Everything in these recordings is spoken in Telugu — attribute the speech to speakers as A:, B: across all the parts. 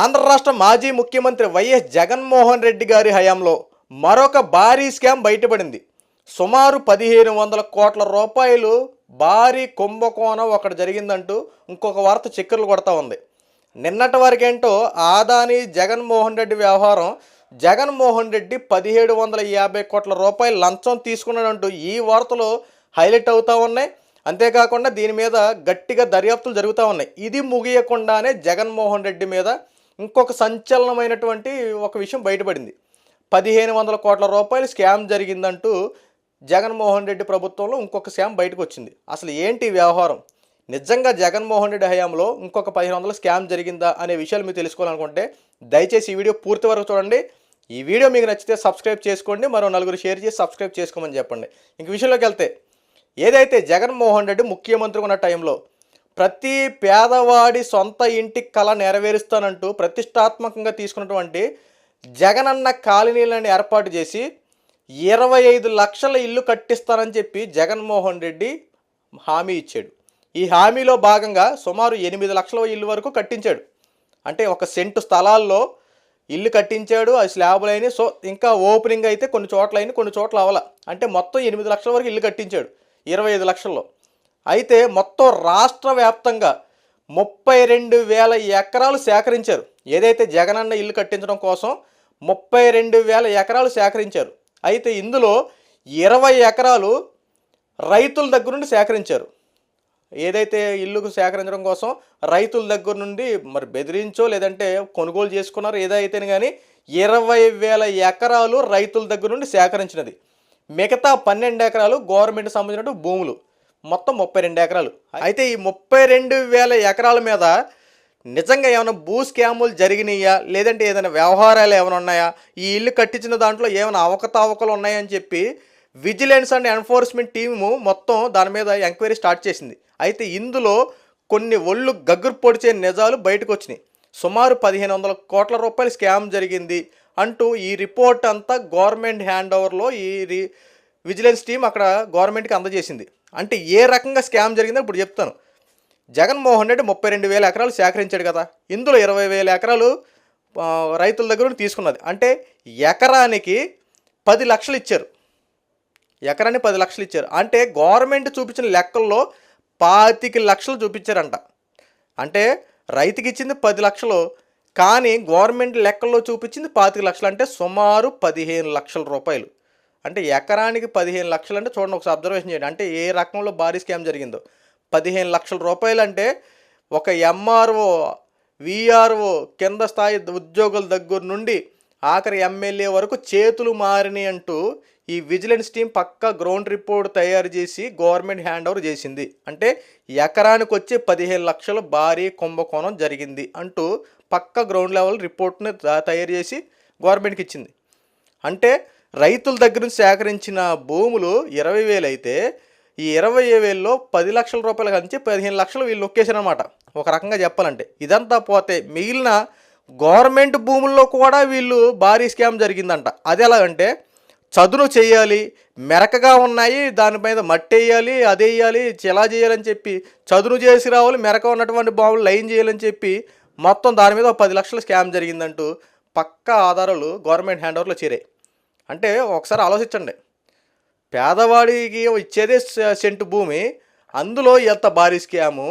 A: ఆంధ్ర రాష్ట్ర మాజీ ముఖ్యమంత్రి వైఎస్ జగన్మోహన్ రెడ్డి గారి హయాంలో మరొక భారీ స్కామ్ బయటపడింది. సుమారు పదిహేను వందల కోట్ల రూపాయలు భారీ కుంభకోణం ఒకటి జరిగిందంటూ ఇంకొక వార్త చిక్కర్లు కొడతా ఉంది. నిన్నటి వరకేంటో ఆదాని జగన్మోహన్ రెడ్డి వ్యవహారం జగన్మోహన్ రెడ్డి పదిహేడు వందల యాభై కోట్ల రూపాయలు లంచం తీసుకున్నాడంటూ ఈ వార్తలు హైలైట్ అవుతూ ఉన్నాయి. అంతేకాకుండా దీని మీద గట్టిగా దర్యాప్తులు జరుగుతూ ఉన్నాయి. ఇది ముగియకుండానే జగన్మోహన్ రెడ్డి మీద ఇంకొక సంచలనమైనటువంటి ఒక విషయం బయటపడింది. పదిహేను వందల కోట్ల రూపాయలు స్కామ్ జరిగిందంటూ జగన్మోహన్ రెడ్డి ప్రభుత్వంలో ఇంకొక స్కామ్ బయటకు వచ్చింది అసలు ఏంటి వ్యవహారం? నిజంగా జగన్మోహన్ రెడ్డి హయాంలో ఇంకొక పదిహేను వందల స్కామ్ జరిగిందా అనే విషయాలు మీరు తెలుసుకోవాలనుకుంటే దయచేసి ఈ వీడియో పూర్తి వరకు చూడండి. ఈ వీడియో మీకు నచ్చితే సబ్స్క్రైబ్ చేసుకోండి మరో నలుగురు షేర్ చేసి సబ్స్క్రైబ్ చేసుకోమని చెప్పండి. ఇంక విషయంలోకి వెళ్తే ఏదైతే జగన్మోహన్ రెడ్డి ముఖ్యమంత్రి ఉన్న టైంలో ప్రతి పేదవాడి సొంత ఇంటి కళ నెరవేరుస్తానంటూ ప్రతిష్టాత్మకంగా తీసుకున్నటువంటి జగనన్న కాలనీలను ఏర్పాటు చేసి ఇరవై ఐదు లక్షల ఇల్లు కట్టిస్తానని చెప్పి జగన్మోహన్ రెడ్డి హామీ ఇచ్చాడు. ఈ హామీలో భాగంగా సుమారు ఎనిమిది లక్షల ఇల్లు వరకు కట్టించాడు. అంటే ఒక సెంటు స్థలాల్లో ఇల్లు కట్టించాడు అది స్లాబులు అయినాయి. సో ఇంకా ఓపెనింగ్ అయితే కొన్ని చోట్ల అయినాయి కొన్ని చోట్ల అవల అంటే మొత్తం ఎనిమిది లక్షల వరకు ఇల్లు కట్టించాడు ఇరవై ఐదు లక్షల్లో. అయితే మొత్తం రాష్ట్ర వ్యాప్తంగా ముప్పై రెండు వేల ఎకరాలు సేకరించారు. ఏదైతే జగనన్న ఇల్లు కట్టించడం కోసం ముప్పై రెండు వేల ఎకరాలు సేకరించారు. అయితే ఇందులో ఇరవై ఎకరాలు రైతుల దగ్గర నుండి సేకరించారు. ఏదైతే ఇల్లుకు సేకరించడం కోసం రైతుల దగ్గర నుండి మరి బెదిరించో లేదంటే కొనుగోలు చేసుకున్నారో ఏదైతే కానీ ఇరవై వేల ఎకరాలు రైతుల దగ్గర నుండి సేకరించినది. మిగతా పన్నెండు ఎకరాలు గవర్నమెంట్ సంబంధించిన భూములు. మొత్తం ముప్పై రెండు ఎకరాలు. అయితే ఈ ముప్పై రెండు వేల ఎకరాల మీద నిజంగా ఏమైనా భూ స్కాములు జరిగినాయా? లేదంటే ఏదైనా వ్యవహారాలు ఏమైనా ఉన్నాయా? ఈ ఇల్లు కట్టించిన దాంట్లో ఏమైనా అవకతవకలు ఉన్నాయని చెప్పి విజిలెన్స్ అండ్ ఎన్ఫోర్స్మెంట్ టీము మొత్తం దాని మీద ఎంక్వైరీ స్టార్ట్ చేసింది. అయితే ఇందులో కొన్ని ఒళ్ళు గగ్గురు పొడిచే నిజాలు బయటకు వచ్చినాయి. సుమారు పదిహేను వందల కోట్ల రూపాయల స్కామ్ జరిగింది అంటూ ఈ రిపోర్ట్ అంతా గవర్నమెంట్ హ్యాండ్ ఓవర్లో ఈ రి విజిలెన్స్ టీం అక్కడ గవర్నమెంట్కి అందజేసింది. అంటే ఏ రకంగా స్కామ్ జరిగిందో ఇప్పుడు చెప్తాను. జగన్మోహన్ రెడ్డి ముప్పై రెండు వేల ఎకరాలు సేకరించాడు కదా. ఇందులో ఇరవై వేల ఎకరాలు రైతుల దగ్గర నుండి తీసుకున్నది. అంటే ఎకరానికి పది లక్షలు ఇచ్చారు. ఎకరాన్ని పది లక్షలు ఇచ్చారు. అంటే గవర్నమెంట్ చూపించిన లెక్కల్లో పాతిక లక్షలు చూపించారంట. అంటే రైతుకి ఇచ్చింది పది లక్షలు కానీ గవర్నమెంట్ లెక్కల్లో చూపించింది పాతిక లక్షలు. అంటే సుమారు పదిహేను లక్షల రూపాయలు. అంటే ఎకరానికి పదిహేను లక్షలు అంటే చూడండి ఒకసారి అబ్జర్వేషన్ చేయండి. అంటే ఏ రకంలో భారీ స్కామ్ జరిగిందో. పదిహేను లక్షల రూపాయలు అంటే ఒక ఎంఆర్ఓ విఆర్ఓ కింద స్థాయి ఉద్యోగుల దగ్గర నుండి ఆఖరి ఎమ్మెల్యే వరకు చేతులు మారినాయి అంటూ ఈ విజిలెన్స్ టీం పక్క గ్రౌండ్ రిపోర్ట్ తయారు చేసి గవర్నమెంట్ హ్యాండ్ ఓవర్ చేసింది. అంటే ఎకరానికి వచ్చి పదిహేను లక్షల భారీ కుంభకోణం జరిగింది అంటూ పక్క గ్రౌండ్ లెవెల్ రిపోర్ట్ని తయారు చేసి గవర్నమెంట్కి ఇచ్చింది. అంటే రైతుల దగ్గర నుంచి సేకరించిన భూములు ఇరవై వేలు అయితే ఈ ఇరవై వేల్లో పది లక్షల రూపాయల నుంచి పదిహేను లక్షలు వీళ్ళు నొక్కేసారనమాట ఒక రకంగా చెప్పాలంటే. ఇదంతా పోతే మిగిలిన గవర్నమెంట్ భూముల్లో కూడా వీళ్ళు భారీ స్కామ్ జరిగిందంట. అది ఎలాగంటే చదును చేయాలి మెరకగా ఉన్నాయి దాని మీద మట్టి వేయాలి అది వేయాలి ఎలా చేయాలని చెప్పి చదును చేసి రావాలి మెరక ఉన్నటువంటి బావులు లైన్ చేయాలని చెప్పి మొత్తం దాని మీద ఒక పది లక్షల స్కామ్ జరిగిందంటూ పక్కా ఆధారాలు గవర్నమెంట్ హ్యాండ్ ఓవర్లో చేరాయి. అంటే ఒకసారి ఆలోచించండి. పేదవాడికి ఇచ్చేదే సెంటు భూమి అందులో ఎంత భారీ స్కాము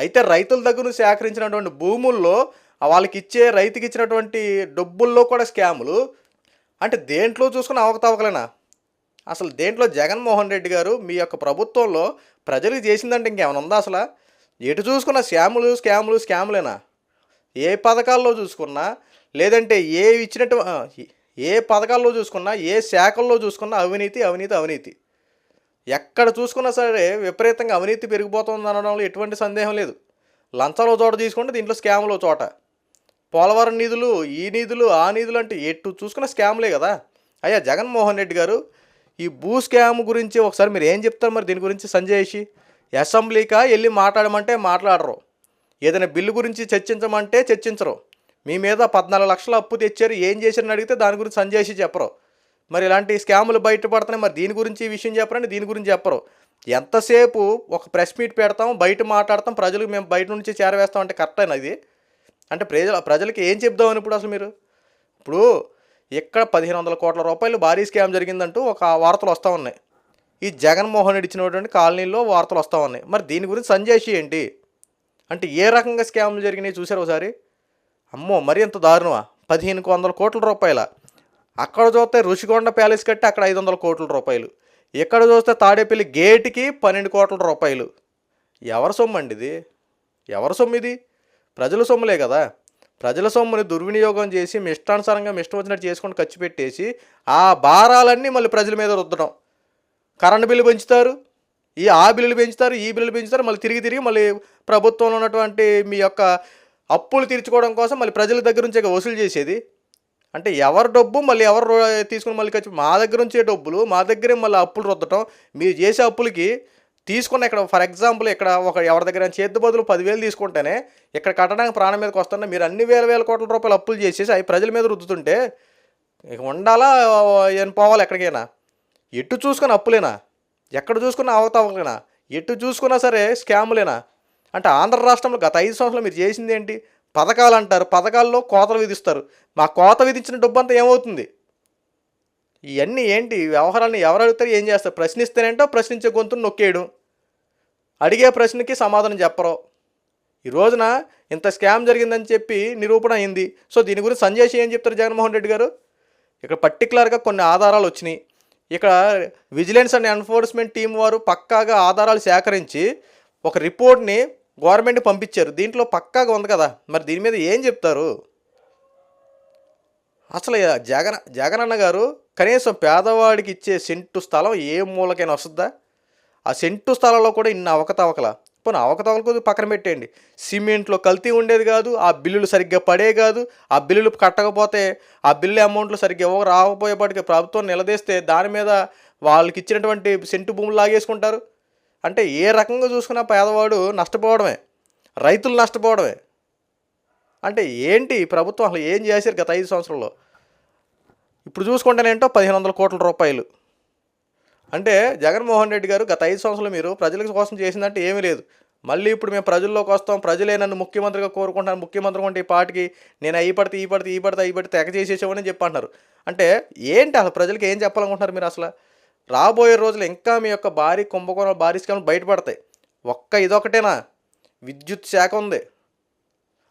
A: అయితే రైతుల దగ్గర నుంచి సేకరించినటువంటి భూముల్లో వాళ్ళకి ఇచ్చే రైతుకి ఇచ్చినటువంటి డబ్బుల్లో కూడా స్కాములు. అంటే దేంట్లో చూసుకుని అవకతవకలేనా? అసలు దేంట్లో జగన్మోహన్ రెడ్డి గారు మీ యొక్క ప్రభుత్వంలో ప్రజలకు చేసిందంటే ఇంకేమైనా ఉందా అసలు? ఎటు చూసుకున్న స్కాములు స్కాములు స్కాములేనా? ఏ పథకాల్లో చూసుకున్నా లేదంటే ఏ ఇచ్చినట్టు ఏ పథకాల్లో చూసుకున్నా ఏ శాఖల్లో చూసుకున్నా అవినీతి అవినీతి అవినీతి. ఎక్కడ చూసుకున్నా సరే విపరీతంగా అవినీతి పెరిగిపోతుంది అనడంలో ఎటువంటి సందేహం లేదు. లంచాలో చోట తీసుకుంటే దీంట్లో స్కామ్లో చోట. పోలవరం నిధులు ఈ నిధులు ఆ నిధులు అంటే ఎటు చూసుకున్న స్కామ్లే కదా. అయ్యా జగన్మోహన్ రెడ్డి గారు ఈ భూ స్కామ్ గురించి ఒకసారి మీరు ఏం చెప్తారు మరి దీని గురించి సంజయ్షి అసెంబ్లీకా వెళ్ళి మాట్లాడమంటే మాట్లాడరు. ఏదైనా బిల్లు గురించి చర్చించమంటే చర్చించరు. మీ మీద పద్నాలుగు లక్షల అప్పు తెచ్చారు ఏం చేశారని అడిగితే దాని గురించి సంజేసి చెప్పరు. మరి ఇలాంటి స్కాములు బయటపడుతున్నాయి మరి దీని గురించి ఈ విషయం చెప్పరండి దీని గురించి చెప్పరు. ఎంతసేపు ఒక ప్రెస్ మీట్ పెడతాం బయట మాట్లాడతాం ప్రజలకు మేము బయట నుంచి చేరవేస్తాం అంటే కరెక్టేనా ఇది? అంటే ప్రజల ప్రజలకి ఏం చెప్దామని ఇప్పుడు అసలు మీరు? ఇప్పుడు ఇక్కడ పదిహేను వందల కోట్ల రూపాయలు భారీ స్కామ్ జరిగిందంటూ ఒక వార్తలు వస్తూ ఉన్నాయి. ఈ జగన్మోహన్ రెడ్డి ఇచ్చినటువంటి కాలనీలో వార్తలు వస్తూ ఉన్నాయి. మరి దీని గురించి సంజయ్ ఏంటి? అంటే ఏ రకంగా స్కామ్లు జరిగినాయి చూసారు ఒకసారి? అమ్మో మరి ఎంత దారుణమా? పదిహేను వందల కోట్ల రూపాయల. అక్కడ చూస్తే రుషికొండ ప్యాలెస్ కట్టి అక్కడ ఐదు వందల కోట్ల రూపాయలు. ఇక్కడ చూస్తే తాడేపల్లి గేట్కి పన్నెండు కోట్ల రూపాయలు. ఎవరి సొమ్ము అండి ఇది? ఎవరి సొమ్ము ఇది? ప్రజల సొమ్ములే కదా. ప్రజల సొమ్ముని దుర్వినియోగం చేసి మిష్టానుసారంగా ఇష్టానుసారంగా ఇష్టం వచ్చినట్టు చేసుకొని ఖర్చు పెట్టేసి ఆ భారాలన్నీ మళ్ళీ ప్రజల మీద రుద్దడం. కరెంటు బిల్లు పెంచుతారు. ఈ ఆ బిల్లులు పెంచుతారు ఈ బిల్లులు పెంచుతారు మళ్ళీ తిరిగి తిరిగి మళ్ళీ ప్రభుత్వంలో ఉన్నటువంటి మీ యొక్క అప్పులు తీర్చుకోవడం కోసం మళ్ళీ ప్రజల దగ్గర నుంచే వసూలు చేసేది. అంటే ఎవరి డబ్బు మళ్ళీ ఎవరు తీసుకుని మళ్ళీ ఖర్చు మా దగ్గర నుంచే డబ్బులు మా దగ్గరే మళ్ళీ అప్పులు రుద్దటం. మీరు చేసే అప్పులకి తీసుకున్న ఇక్కడ ఫర్ ఎగ్జాంపుల్ ఇక్కడ ఒక ఎవరి దగ్గర చేతి బదులు పదివేలు తీసుకుంటేనే ఇక్కడ కట్టడానికి ప్రాణం మీదకి వస్తున్నా మీరు అన్ని వేల వేల కోట్ల రూపాయలు అప్పులు చేసేసి అవి ప్రజల మీద రుద్దుతుంటే ఇక ఉండాలా ఏం పోవాలి ఎక్కడికైనా? ఎటు చూసుకుని అప్పులేనా? ఎక్కడ చూసుకున్నా అవతవలేనా ఎటు చూసుకున్నా సరే స్కాములేనా? అంటే ఆంధ్ర రాష్ట్రంలో గత ఐదు సంవత్సరాలు మీరు చేసింది ఏంటి? పథకాలు అంటారు. పథకాల్లో కోతలు విధిస్తారు. మా కోత విధించిన డబ్బు అంతా ఏమవుతుంది? ఇవన్నీ ఏంటి? ఈ వ్యవహారాలను ఎవరు అడుగుతారు? ఏం చేస్తారు? ప్రశ్నిస్తేనేంటో ప్రశ్నించే గొంతును నొక్కేయడం. అడిగే ప్రశ్నకి సమాధానం చెప్పరు. ఈ రోజున ఇంత స్కామ్ జరిగిందని చెప్పి నిరూపణ అయింది. సో దీని గురించి సంజయ్ ఏం చెప్తారు జగన్మోహన్ రెడ్డి గారు? ఇక్కడ పర్టికులర్గా కొన్ని ఆధారాలు వచ్చినాయి. ఇక్కడ విజిలెన్స్ అండ్ ఎన్ఫోర్స్మెంట్ టీం వారు పక్కాగా ఆధారాలు సేకరించి ఒక రిపోర్ట్ని గవర్నమెంట్ పంపించారు. దీంట్లో పక్కాగా ఉంది కదా. మరి దీని మీద ఏం చెప్తారు? అసలు జగన్ జగనన్న గారు కనీసం పేదవాడికి ఇచ్చే సెంటు స్థలం ఏ మూలకైనా వస్తుందా? ఆ సెంటు స్థలంలో కూడా ఇన్ని అవకతవకల? పోనీ అవకతవకలు పక్కన పెట్టేయండి. సిమెంట్లో కల్తీ ఉండేది కాదు ఆ బిల్లులు సరిగ్గా పడే కాదు ఆ బిల్లులు కట్టకపోతే ఆ బిల్లు అమౌంట్లు సరిగ్గా ఇవ్వ రాకపోయేపాటికి ప్రభుత్వం నిలదీస్తే దాని మీద వాళ్ళకి ఇచ్చినటువంటి సెంటు భూములు లాగేసుకుంటారు. అంటే ఏ రకంగా చూసుకున్నా పేదవాడు నష్టపోవడమే. రైతులు నష్టపోవడమే. అంటే ఏంటి ప్రభుత్వం అసలు ఏం చేశారు గత ఐదు సంవత్సరంలో ఇప్పుడు చూసుకుంటేనేంటో పదిహేను వందల కోట్ల రూపాయలు. అంటే జగన్మోహన్ రెడ్డి గారు గత ఐదు సంవత్సరాలు మీరు ప్రజల కోసం చేసిందంటే ఏమీ లేదు. మళ్ళీ ఇప్పుడు మేము ప్రజల్లోకి వస్తాం ప్రజలే నన్ను ముఖ్యమంత్రిగా కోరుకుంటాను ముఖ్యమంత్రి ఉంటే ఈ పార్టీకి నేను అయ్యి పడితే ఈ పడితే ఈ పడితే ఈ పడితే తెగ చేసేసామని చెప్పి అంటున్నారు. అంటే ఏంటి అసలు ప్రజలకి ఏం చెప్పాలనుకుంటున్నారు మీరు అసలు? రాబోయే రోజులు ఇంకా మీ యొక్క భారీ కుంభకోణాలు భారీ స్కామ్లు బయటపడతాయి. ఒక్క ఇదొకటేనా? విద్యుత్ శాఖ ఉంది.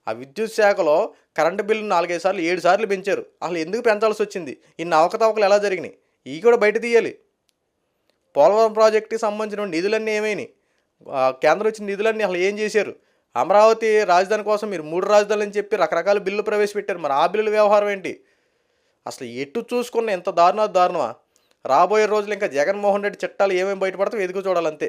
A: ఆ విద్యుత్ శాఖలో కరెంటు బిల్లు నాలుగైదు సార్లు ఏడు సార్లు పెంచారు. అసలు ఎందుకు పెంచాల్సి వచ్చింది? ఇన్ని అవకతవకలు ఎలా జరిగినాయి? ఇవి కూడా బయట తీయాలి. పోలవరం ప్రాజెక్టుకి సంబంధించిన నిధులన్నీ ఏమైనాయి? కేంద్రం ఇచ్చిన నిధులన్నీ అసలు ఏం చేశారు? అమరావతి రాజధాని కోసం మీరు మూడు రాజధానులు అని చెప్పి రకరకాల బిల్లు ప్రవేశపెట్టారు. మరి ఆ బిల్లుల వ్యవహారం ఏంటి? అసలు ఎటు చూసుకున్న ఎంత దారుణ దారుణమా? రాబోయే రోజులు ఇంకా జగన్మోహన్ రెడ్డి చట్టాలు ఏమేమి బయటపడతాం ఎదుగు చూడాలంతే.